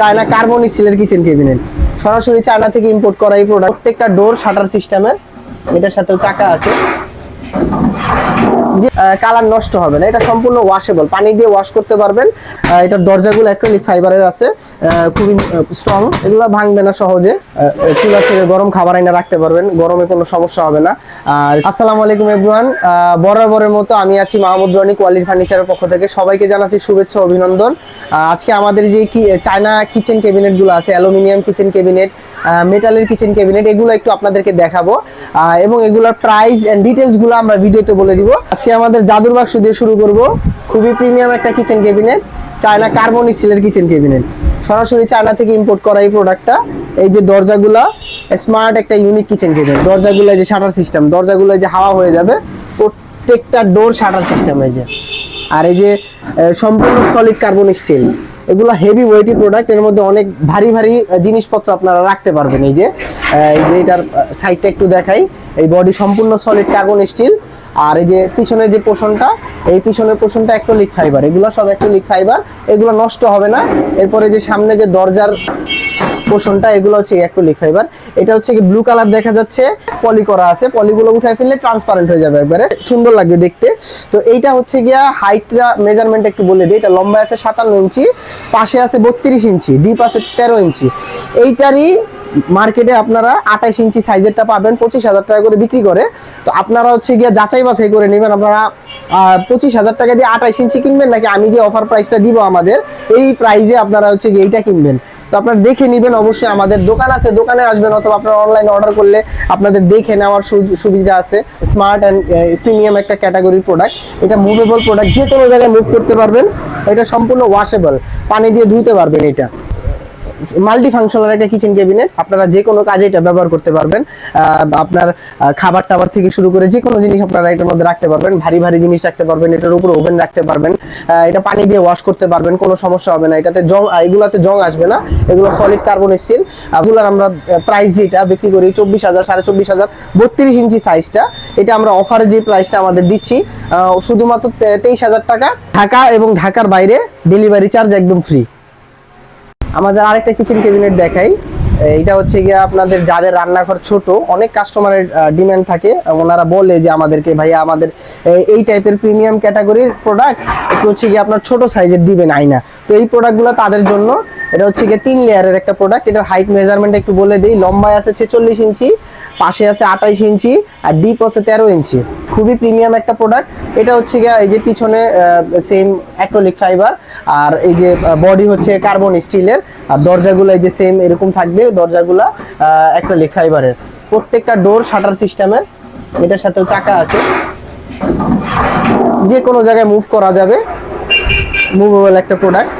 China carbon স্টিলের kitchen cabinet সরাসরি China থেকে ইম্পোর্ট করা এই প্রোডাক্ট প্রত্যেকটা ডোর শাটার সিস্টেমের এটার সাথেও চাকা আছে। যে কালার নষ্ট হবে না। এটা সম্পূর্ণ ওয়াশেবল পানি দিয়ে ওয়াশ করতে পারবেন। এটার দরজাগুলো অ্যাক্রিলিক ফাইবারের আছে। খুবই স্ট্রং এগুলো ভাঙবে না সহজে। চুলা থেকে গরম খাবার আইনা রাখতে পারবেন। গরমে কোনো সমস্যা হবে না। আর আসসালামু আলাইকুম এভরিওয়ান বরাবরের মতো আমি আছি মাহমুদ রনি কোয়ালিটি ফার্নিচারের পক্ষ থেকে। সবাইকে জানাচ্ছি শুভেচ্ছা, অভিনন্দন। আজকে আমাদের যে কি, চায়না কিচেন ক্যাবিনেটগুলো আছে, অ্যালুমিনিয়াম কিচেন ক্যাবিনেট মেটালের কিচেন ক্যাবিনেট এগুলো একটু আপনাদেরকে দেখাবো। এবং এগুলোর প্রাইস এন্ড ডিটেলসগুলো আমরা ভিডিওতে বলে দিব। আজকে আমাদের জাদুর বাক্স দিয়ে শুরু করব। খুবই প্রিমিয়াম একটা কিচেন ক্যাবিনেট চায়না কার্বন স্টিলের কিচেন ক্যাবিনেট সরাসরি চায়না থেকে ইম্পোর্ট করা এই প্রোডাক্টটা এই যে দরজাগুলো স্মার্ট একটা ইউনিক কিচেন ক্যাবিনেট দরজাগুলো যে শাটার সিস্টেম দরজাগুলো যে হাওয়া হয়ে যাবে, প্রত্যেকটা ডোর শাটার সিস্টেম এই যে। আর এই যে সম্পূর্ণ সলিড কার্বন স্টিল এগুলো হেভি ওয়েটি প্রোডাক্টের মধ্যে অনেক ভারী ভারী জিনিসপত্র আপনারা রাখতে পারবেন এই যে। এই যে এটার সাইডটা একটু দেখাই। এই বডি সম্পূর্ণ সলিড কার্বন স্টিল আর এই যে পিছনের যে পোষণটা, এই পিছনের পোষণটা অ্যাক্রিলিক ফাইবার এগুলো সব অ্যাক্রিলিক ফাইবার এগুলো নষ্ট হবে না। এরপরে যে সামনে যে দরজার পোষণটা, এগুলো হচ্ছে অ্যাক্রিলিক ফাইবার এটা হচ্ছে কি ব্লু কালার দেখা যাচ্ছে পলি করা আছে। পলিগুলো উঠায় ফেললে ট্রান্সপারেন্ট হয়ে যাবে একবারে, সুন্দর লাগবে দেখতে। তো এইটা হচ্ছে গিয়া হাইটটা মেজারমেন্ট একটু বলে দিই। এটা লম্বা আছে সাতান্ন ইঞ্চি, পাশে আছে বত্রিশ ইঞ্চি ডিপ আছে তেরো ইঞ্চি। এইটারই মার্কেটে আপনারা আঠাইশ ইঞ্চি সাইজেরটা পাবেন, পঁচিশ হাজার টাকা করে বিক্রি করে। তো আপনারা হচ্ছে গিয়ে যাচাই বাছাই করে নেবেন, আপনারা পঁচিশ হাজার টাকা দিয়ে আঠাইশ ইঞ্চি কিনবেন নাকি আমি যে অফার প্রাইসটা দিব আমাদের, এই প্রাইসে আপনারা হচ্ছে গিয়ে এইটা কিনবেন। তো আপনারা দেখে নেবেন অবশ্যই আমাদের দোকান আছে, দোকানে আসবেন অথবা আপনারা অনলাইনে অর্ডার করলে আপনাদের দেখে নেওয়ার সুবিধা আছে। স্মার্ট অ্যান্ড প্রিমিয়াম একটা ক্যাটাগরির প্রোডাক্ট এটা মুভেবল প্রোডাক্ট যে কোনো জায়গায় মুভ করতে পারবেন। এটা সম্পূর্ণ ওয়াশেবল পানি দিয়ে ধুতে পারবেন এটা। মাল্টি ফাংশনাল একটা কিচেন ক্যাবিনেট আপনারা যে কোনো কাজে এটা ব্যবহার করতে পারবেন। আপনার খাবার টাবার থেকে শুরু করে যে কোনো জিনিস আপনারা এটার মধ্যে রাখতে পারবেন। ভারী ভারী জিনিস রাখতে পারবেন, এটার উপরে ওভেন রাখতে পারবেন। এটা পানি দিয়ে ওয়াশ করতে পারবেন, কোনো সমস্যা হবে না। এটাতে জং এগুলাতে জং আসবে না। এগুলো সলিড কার্বন স্টিল এগুলোর আমরা প্রাইস যেটা, বিক্রি করি চব্বিশ হাজার, সাড়ে চব্বিশ হাজার, বত্রিশ ইঞ্চি সাইজটা এটা আমরা অফারে যে প্রাইসটা আমাদের দিচ্ছি শুধুমাত্র তেইশ হাজার টাকা। ঢাকা এবং ঢাকার বাইরে ডেলিভারি চার্জ একদম ফ্রি আমাদের আরেকটা কিচেন ক্যাবিনেট দেখাই। এটা হচ্ছে গিয়ে আপনাদের যাদের রান্নাঘর ছোট, অনেক কাস্টমারের ডিমান্ড থাকে। ওনারা বলে যে আমাদেরকে, ভাইয়া, আমাদের এই টাইপের প্রিমিয়াম ক্যাটাগরির প্রোডাক্ট একটু হচ্ছে গিয়ে আপনার ছোট সাইজের দিবেন আয়না। তো এই প্রোডাক্টগুলো তাদের জন্য এটা হচ্ছে গিয়ে তিন লেয়ারের একটা প্রোডাক্ট এটার হাইট মেজারমেন্ট একটু বলে দিই। লম্বায় আছে ছেচল্লিশ ইঞ্চি, পাশে আছে আঠাইশ ইঞ্চি, আর ডিপ আছে তেরো ইঞ্চি। খুবই প্রিমিয়াম একটা প্রোডাক্ট এটা হচ্ছে গিয়ে এই যে পিছনে সেম অ্যাক্রোলিক ফাইবার আর এই যে বডি হচ্ছে কার্বন স্টিলের আর দরজাগুলো এই যে সেম এরকম থাকবে, দরজাগুলো অ্যাক্রোলিক ফাইবারের প্রত্যেকটা ডোর শাটার সিস্টেমের এটার সাথেও চাকা আছে। যে কোনো জায়গায় মুভ করা যাবে। মুভেবল একটা প্রোডাক্ট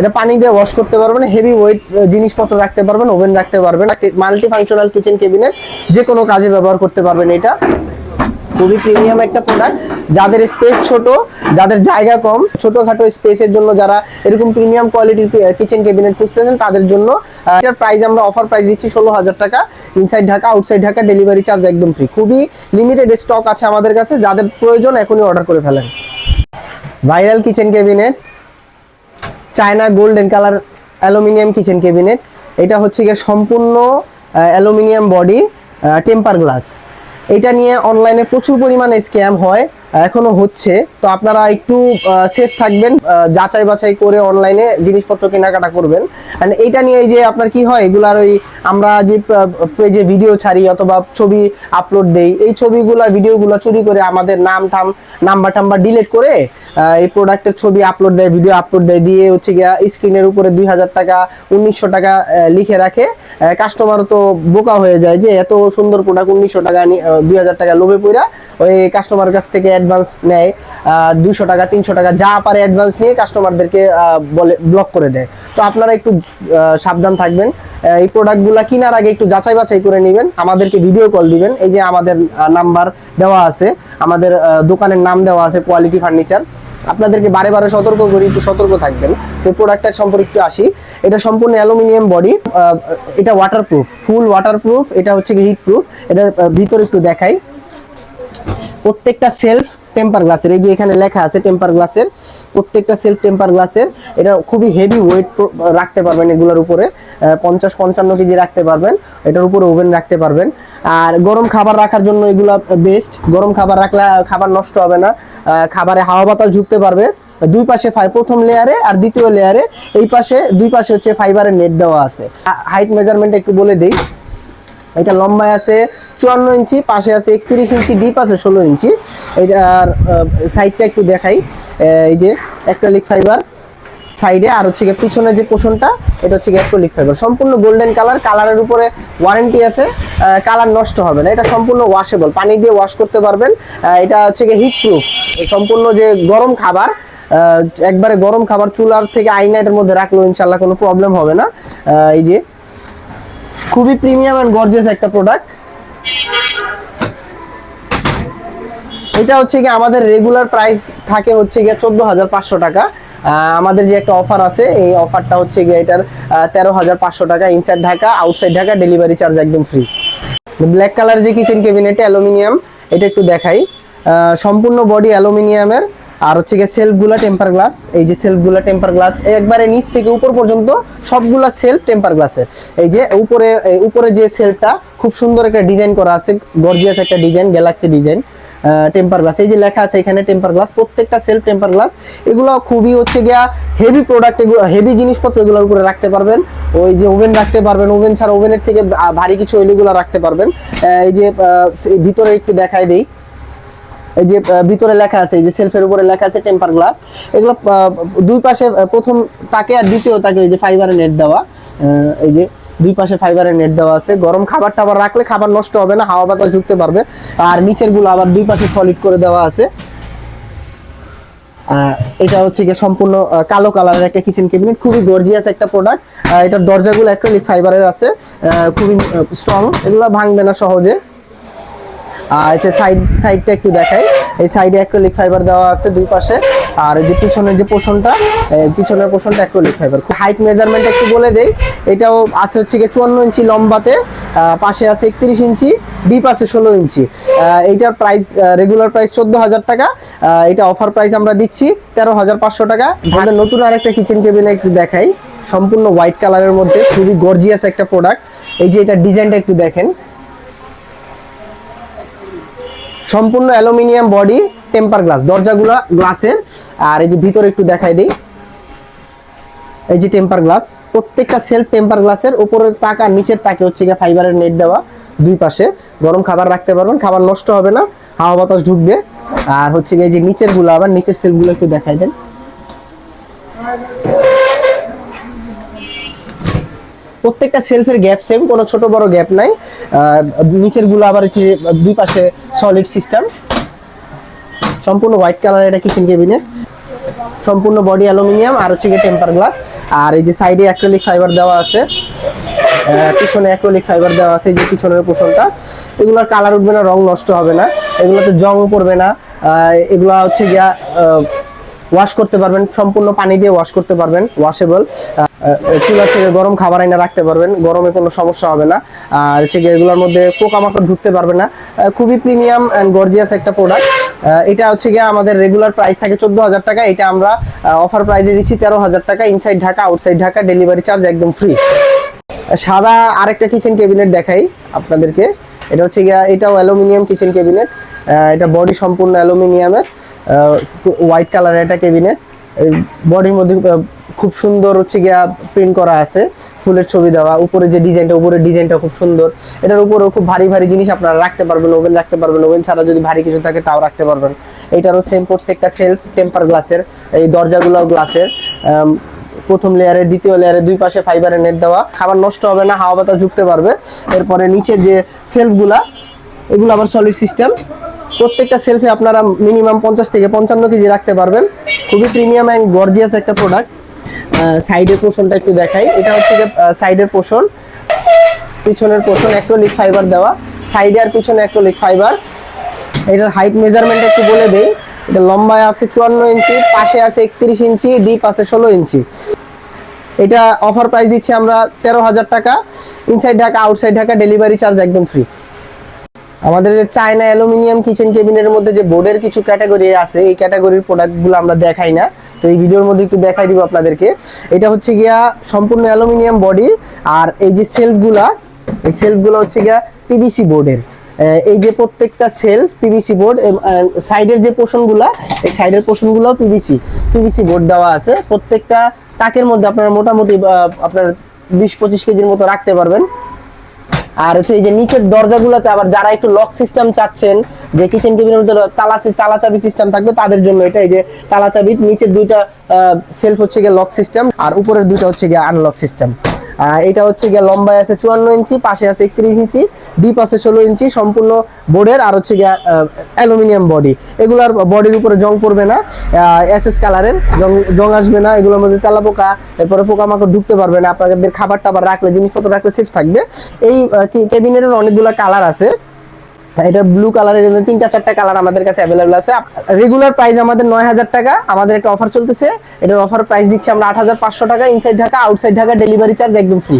এটা পানি দিয়ে ওয়াশ করতে পারবেন হেভি ওয়েট জিনিসপত্র রাখতে পারবেন ওভেন রাখতে পারবেন মাল্টি ফাংশনাল কিচেন ক্যাবিনেট যে কোনো কাজে ব্যবহার করতে পারবেন এটা। খুবই প্রিমিয়াম একটা প্রোডাক্ট যাদের স্পেস ছোট, যাদের জায়গা কম, ছোটখাটো স্পেসের জন্য যারা এরকম প্রিমিয়াম কোয়ালিটির কিচেন ক্যাবিনেট খুঁজতেছেন, তাদের জন্য এটার প্রাইস আমরা অফার প্রাইস দিচ্ছি ষোলো হাজার টাকা। Inside Dhaka outside Dhaka delivery charge একদম ফ্রি খুবই লিমিটেড স্টক আছে আমাদের কাছে, যাদের প্রয়োজন এখনই অর্ডার করে ফেলেন। Viral kitchen cabinet China golden colour aluminium kitchen cabinet. এটা হচ্ছে গিয়ে সম্পূর্ণ অ্যালুমিনিয়াম বডি টেম্পার গ্লাস। এটা নিয়ে অনলাইনে প্রচুর পরিমাণে স্ক্যাম হয়। এখনও হচ্ছে, তো আপনারা একটু সেফ থাকবেন যাচাই বাছাই করে অনলাইনে জিনিসপত্র কেনাকাটা করবেন। অ্যান্ড এইটা নিয়ে যে আপনার কি হয়, এগুলার ওই আমরা যে পেজে ভিডিও ছাড়ি অথবা ছবি আপলোড দেই, এই ছবিগুলো ভিডিওগুলো চুরি করে আমাদের নাম টাম নাম্বার টাম্বার ডিলিট করে এই প্রোডাক্টের ছবি আপলোড দেয় ভিডিও আপলোড দেয়, দিয়ে হচ্ছে গিয়া স্ক্রিনের উপরে দুই হাজার টাকা, উনিশশো টাকা লিখে রাখে। কাস্টমার তো বোকা হয়ে যায় যে, এত সুন্দর প্রোডাক্ট উনিশশো টাকা দুই হাজার টাকা লোভে পড়া ওই কাস্টমার কাছ থেকে অ্যাডভান্স নেয় দুশো টাকা, তিনশো টাকা, যা পারে অ্যাডভান্স নিয়ে কাস্টমারদেরকে বলে ব্লক করে দেয়। তো আপনারা একটু সাবধান থাকবেন। এই প্রোডাক্টগুলো কেনার আগে একটু যাচাই বাছাই করে নেবেন। আমাদেরকে ভিডিও কল দিবেন। এই যে আমাদের নাম্বার দেওয়া আছে, আমাদের দোকানের নাম দেওয়া আছে কোয়ালিটি ফার্নিচার আপনাদেরকে বারে বারে সতর্ক করি, একটু সতর্ক থাকবেন। তো প্রোডাক্টটার সম্পর্কে একটু আসি। এটা সম্পূর্ণ অ্যালুমিনিয়াম বডি এটা ওয়াটারপ্রুফ ফুল ওয়াটারপ্রুফ এটা হচ্ছে হিট প্রুফ এটার ভিতরে একটু দেখাই। প্রত্যেকটা সেলফ টেম্পার গ্লাসের এই যে এখানে লেখা আছে টেম্পার গ্লাসের প্রত্যেকটা সেলফ টেম্পার গ্লাসের এটা খুবই হেভি ওয়েট রাখতে পারবেন এগুলোর উপরে পঞ্চাশ পঞ্চান্ন কেজি রাখতে পারবেন, এটার উপরে ওভেন রাখতে পারবেন। আর গরম খাবার রাখার জন্য এগুলো বেস্ট গরম খাবার রাখলে খাবার নষ্ট হবে না খাবারে হাওয়া বাতাস ঢুকতে পারবে, দুই পাশে প্রথম লেয়ারে আর দ্বিতীয় লেয়ারে এই পাশে, দুই পাশে হচ্ছে ফাইবারের নেট দেওয়া আছে। হাইট মেজারমেন্ট একটু বলে দেই এটা লম্বায় আছে চুয়ান্ন ইঞ্চি, পাশে আছে একত্রিশ ইঞ্চি ডিপ আছে ষোলো ইঞ্চি। এটার সাইডটা একটু দেখাই। এই যে অ্যাক্রেলিক ফাইবার সাইডে আর হচ্ছে গিয়ে পিছনে যে পোষণটা এটা হচ্ছে গিয়ে ফাইবার সম্পূর্ণ গোল্ডেন কালার কালারের উপরে ওয়ারেন্টি আছে। কালার নষ্ট হবে না। এটা সম্পূর্ণ ওয়াশেবল পানি দিয়ে ওয়াশ করতে পারবেন। এটা হচ্ছে গিয়ে হিট প্রুফ সম্পূর্ণ যে গরম খাবার একবারে গরম খাবার চুলার থেকে আইনাইটের মধ্যে রাখলেও ইনশাল্লাহ কোনো প্রবলেম হবে না। এই যে খুবই প্রিমিয়াম এন্ড গর্জিয়াস একটা প্রোডাক্ট এটা হচ্ছে কি আমাদের রেগুলার প্রাইস থাকে হচ্ছে গিয়ে চোদ্দ হাজার পাঁচশো টাকা। আমাদের যে একটা অফার আছে, এই অফারটা হচ্ছে গিয়ে এটার তেরো হাজার পাঁচশো টাকা inside Dhaka outside Dhaka delivery charge একদম ফ্রি ব্ল্যাক কালার যে কিচেন ক্যাবিনেট অ্যালুমিনিয়াম, এটা একটু দেখাই। সম্পূর্ণ বডি অ্যালুমিনিয়ামের। আর হচ্ছে গিয়ে সেলফগুলা টেম্পার গ্লাস এই যে সেলফগুলা টেম্পার গ্লাস একবারে নিচ থেকে উপর পর্যন্ত সবগুলা সেলফ টেম্পার গ্লাসের এই যে উপরে উপরে যে সেলফটা খুব সুন্দর একটা ডিজাইন করা আছে গর্জিয়াস একটা design galaxy design temper glass এই যে লেখা আছে এখানে টেম্পার গ্লাস প্রত্যেকটা সেলফ টেম্পার গ্লাস এগুলো খুবই হচ্ছে গিয়া হেভি প্রোডাক্ট এগুলো হেভি জিনিসপত্র এগুলোর উপরে রাখতে পারবেন। ওই যে ওভেন রাখতে পারবেন ওভেন ছাড়া ওভেনের থেকে ভারী কিছু এগুলো রাখতে পারবেন। এই যে ভিতরে একটু দেখাই দেই। এই যে ভিতরে লেখা আছে, এই যে সেলফের উপরে লেখা আছে টেম্পার গ্লাস এগুলো দুই পাশে প্রথম তাকে আর দ্বিতীয় তাকে এই যে ফাইবারের নেট দেওয়া। এই যে দুই পাশে ফাইবারের নেট দেওয়া আছে। গরম খাবার টাবার রাখলে খাবার নষ্ট হবে না, হাওয়া বাতাস ঢুকতে পারবে। আর নিচেরগুলো আবার দুই পাশে সলিড করে দেওয়া আছে। এটা হচ্ছে গিয়ে সম্পূর্ণ কালো কালারের একটা কিচেন ক্যাবিনেট খুবই গর্জিয়াস একটা প্রোডাক্ট এটার দরজাগুলো অ্যাক্রিলিক ফাইবারের আছে। খুবই স্ট্রং এগুলো ভাঙবে না সহজে। আর এই সাইড সাইডটা একটু দেখাই। এই সাইডে অ্যাক্রিলিক ফাইবার দেওয়া আছে দুই পাশে। আর এই যে পিছনের যে পোর্শনটা পিছনের পোর্শনটা অ্যাক্রিলিক ফাইবার হাইট মেজারমেন্ট একটু বলে দেই। এটাও আছে হচ্ছে গিয়ে চুয়ান্ন ইঞ্চি লম্বাতে পাশে আছে একত্রিশ ইঞ্চি ডিপ আছে ষোলো ইঞ্চি। এইটার প্রাইস রেগুলার প্রাইস চোদ্দ হাজার টাকা। এটা অফার প্রাইস আমরা দিচ্ছি তেরো হাজার পাঁচশো টাকা। আমাদের নতুন আরেকটা কিচেন কেবিনে একটু দেখাই। সম্পূর্ণ হোয়াইট কালারের মধ্যে খুবই গর্জিয়াস একটা প্রোডাক্ট এই যে এটা ডিজাইনটা একটু দেখেন। সম্পূর্ণ অ্যালুমিনিয়াম বডি, টেম্পার গ্লাস, দরজাগুলো গ্লাসের। আর এই যে ভিতরে একটু দেখাই দিই। এই যে টেম্পার গ্লাস, প্রত্যেকটা সেলফ টেম্পার গ্লাসের উপরের তাক আর নিচের তাকে হচ্ছে গিয়ে ফাইবারের নেট দেওয়া দুই পাশে। গরম খাবার রাখতে পারবেন, খাবার নষ্ট হবে না, হাওয়া বাতাস ঢুকবে। আর হচ্ছে গিয়ে যে নিচেরগুলো আবার নিচের সেলফগুলো একটু দেখাই দেন। প্রত্যেকটা সেলফের গ্যাপ সেম কোনো ছোট বড় গ্যাপ নাই। নিচেরগুলো আবার দুই পাশে সলিড সিস্টেম সম্পূর্ণ হোয়াইট কালার এটা কিচেন কেবিনেট সম্পূর্ণ বডি অ্যালুমিনিয়াম আর হচ্ছে গিয়ে টেম্পার গ্লাস আর এই যে সাইডে অ্যাক্রিলিক ফাইবার দেওয়া আছে। পিছনে অ্যাক্রিলিক ফাইবার দেওয়া আছে যে পিছনের পোষণটা এগুলোর কালার উঠবে না, রং নষ্ট হবে না। এগুলোতে জং পড়বে না। এগুলো হচ্ছে গিয়া ওয়াশ করতে পারবেন, সম্পূর্ণ পানি দিয়ে ওয়াশ করতে পারবেন ওয়াশেবল চুলা থেকে গরম খাবার আইনা রাখতে পারবেন, গরমে কোনো সমস্যা হবে না। আর হচ্ছে এগুলোর মধ্যে পোকামাকড় ঢুকতে পারবে না। খুবই প্রিমিয়াম অ্যান্ড গর্জিয়াস একটা প্রোডাক্ট এটা হচ্ছে গিয়ে আমাদের রেগুলার প্রাইস থাকে চোদ্দ হাজার টাকা। এটা আমরা অফার প্রাইসে দিচ্ছি তেরো হাজার টাকা inside Dhaka outside Dhaka delivery charge একদম ফ্রি সাদা আরেকটা কিচেন ক্যাবিনেট দেখাই আপনাদেরকে। এটা হচ্ছে গিয়া, এটাও অ্যালুমিনিয়াম কিচেন ক্যাবিনেট এটা বডি সম্পূর্ণ অ্যালুমিনিয়ামের হোয়াইট কালারের একটা ক্যাবিনেট বডির মধ্যে খুব সুন্দর হচ্ছে গিয়া প্রিন্ট করা আছে, ফুলের ছবি দেওয়া। উপরে যে ডিজাইনটা উপরে ডিজাইনটা খুব সুন্দর। এটার উপরেও খুব ভারী ভারী জিনিস আপনারা রাখতে পারবেন ওভেন রাখতে পারবেন। ওভেন ছাড়া যদি ভারী কিছু থাকে, তাও রাখতে পারবেন। এটারও সেম প্রত্যেকটা সেলফ টেম্পার গ্লাসের এই দরজাগুলো গ্লাসের প্রথম লেয়ারে দ্বিতীয় লেয়ারে দুই পাশে ফাইবারের নেট দেওয়া। খাবার নষ্ট হবে না, হাওয়া বাতাস ঢুকতে পারবে। এরপরে নিচে যে সেলফগুলা এগুলো আবার সলিড সিস্টেম প্রত্যেকটা সেলফে আপনারা মিনিমাম পঞ্চাশ থেকে পঞ্চান্ন কেজি রাখতে পারবেন। খুবই প্রিমিয়াম অ্যান্ড গর্জিয়াস একটা প্রোডাক্ট সাইডের পোষণটা একটু দেখাই। এটা হচ্ছে যে সাইডের পোষণ। পিছনের পোর্শন অ্যাক্রোলিক ফাইবার দেওয়া। সাইডে আর পিছনে অ্যাক্রোলিক ফাইবার এটার হাইট মেজারমেন্ট একটু বলে দেই। এটা লম্বায় আছে চুয়ান্ন ইঞ্চি, পাশে আছে একত্রিশ ইঞ্চি ডিপ আছে ষোলো ইঞ্চি। এটা অফার প্রাইস দিচ্ছি আমরা তেরো হাজার টাকা। Inside Dhaka outside Dhaka delivery charge একদম ফ্রি আমাদের যে চায়না অ্যালুমিনিয়াম কিচেন কেবিনের মধ্যে যে বোর্ডের কিছু ক্যাটাগরি আছে, এই ক্যাটাগরির প্রোডাক্টগুলো আমরা দেখাই না। তো এই ভিডিওর মধ্যে একটু দেখাই দিব আপনাদেরকে। এটা হচ্ছে গিয়া সম্পূর্ণ অ্যালুমিনিয়াম বডি আর এই যে সেলফগুলা এই সেলফগুলো হচ্ছে গিয়া পিভিসি বোর্ডের এই যে প্রত্যেকটা সেলফ পিভিসি বোর্ড সাইডের যে পোর্শনগুলা এই সাইডের পোর্শনগুলো পিভিসি পিভিসি বোর্ড দেওয়া আছে। প্রত্যেকটা তাকের মধ্যে আপনারা মোটামুটি আপনার বিশ পঁচিশ কেজির মতো রাখতে পারবেন। আর হচ্ছে এই যে নিচের দরজাগুলোতে আবার যারা একটু লক সিস্টেম চাচ্ছেন, যে কিচেন টেবিলের মধ্যে তালা তালা চাবি সিস্টেম থাকবে, তাদের জন্য এটা এই যে তালা চাবি নিচের দুইটা সেলফ হচ্ছে গিয়ে লক সিস্টেম আর উপরের দুইটা হচ্ছে গিয়ে আনলক সিস্টেম এটা হচ্ছে গিয়ে লম্বায় আছে চুয়ান্ন ইঞ্চি, পাশে আছে একত্রিশ ইঞ্চি ডিপ আছে ষোলো ইঞ্চি, সম্পূর্ণ বোর্ডের, আর হচ্ছে গিয়ে অ্যালুমিনিয়াম বডি। এগুলোর বডির উপরে জং পড়বে না এস এস কালারের জং জং আসবে না, এগুলোর মধ্যে তেলা পোকা এরপরে পোকামাকড় ঢুকতে পারবে না আপনাদের খাবার টাবার রাখলে, জিনিসপত্র রাখলে সেফ থাকবে। এই ক্যাবিনেটের অনেকগুলো কালার আছে। এটা ব্লু কালারের তিনটা চারটা কালার আমাদের কাছে অ্যাভেলেবল আছে। রেগুলার প্রাইস আমাদের নয় হাজার টাকা, আমাদের একটা অফার চলতেছে। এটার অফার প্রাইস দিচ্ছি আমরা আট হাজার পাঁচশো টাকা inside Dhaka outside Dhaka delivery charge একদম ফ্রি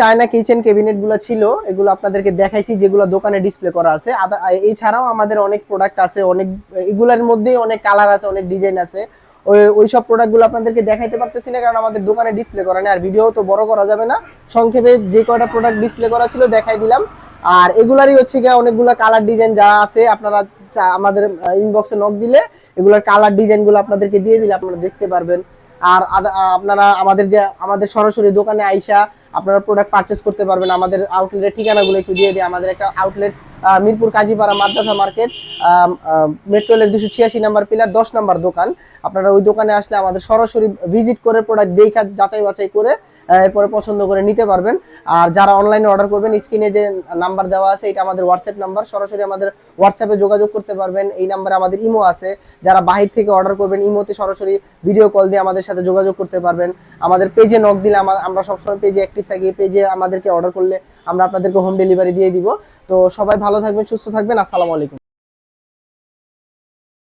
চায়না কিচেন ক্যাবিনেটগুলো ছিল, এগুলো আপনাদেরকে দেখাইছি, যেগুলো দোকানে ডিসপ্লে করা আছে। এছাড়াও আমাদের অনেক প্রোডাক্ট আছে, অনেক, এগুলোর মধ্যেই অনেক কালার আছে, অনেক ডিজাইন আছে। ওই ওই সব প্রোডাক্টগুলো আপনাদেরকে দেখাইতে পারতেছি না, কারণ আমাদের দোকানে ডিসপ্লে করা নেই, আর ভিডিও তো বড় করা যাবে না। সংক্ষেপে যে কয়টা প্রোডাক্ট ডিসপ্লে করা ছিল দেখাই দিলাম। আর এগুলারই হচ্ছে গিয়ে অনেকগুলো কালার ডিজাইন যা আছে, আপনারা আমাদের ইনবক্সে নক দিলে এগুলোর কালার ডিজাইনগুলো আপনাদেরকে দিয়ে দিলে আপনারা দেখতে পারবেন। আর আপনারা আমাদের যে, আমাদের সরাসরি দোকানে আইসা আপনারা প্রোডাক্ট পারচেস করতে পারবেন। আমাদের আউটলেটের ঠিকানাগুলো একটু দিয়ে দিই। আমাদের একটা আউটলেট মিরপুর কাজীপাড়া মাদ্রাসা মার্কেট মেট্রো দুশো ছিয়াশি নাম্বার পিলার দশ নাম্বার দোকান। আপনারা ওই দোকানে আসলে আমাদের সরাসরি ভিজিট করে প্রোডাক্ট দেখা, যাচাই বাছাই করে এরপরে পছন্দ করে নিতে পারবেন। আর যারা অনলাইনে অর্ডার করবেন স্ক্রিনে যে নাম্বার দেওয়া আছে, এটা আমাদের হোয়াটসঅ্যাপ নাম্বার সরাসরি আমাদের হোয়াটসঅ্যাপে যোগাযোগ করতে পারবেন। এই নাম্বারে আমাদের ইমো আছে। যারা বাহির থেকে অর্ডার করবেন, ইমোতে সরাসরি ভিডিও কল দিয়ে আমাদের সাথে যোগাযোগ করতে পারবেন। আমাদের পেজে নক দিলে আমা- আমরা সবসময় পেজে অ্যাক্টিভ থাকি পেজে আমাদেরকে অর্ডার করলে আমরা আপনাদেরকে হোম ডেলিভারি দিয়ে দিব। তো সবাই ভালো থাকবেন, সুস্থ থাকবেন, আসসালামু আলাইকুম।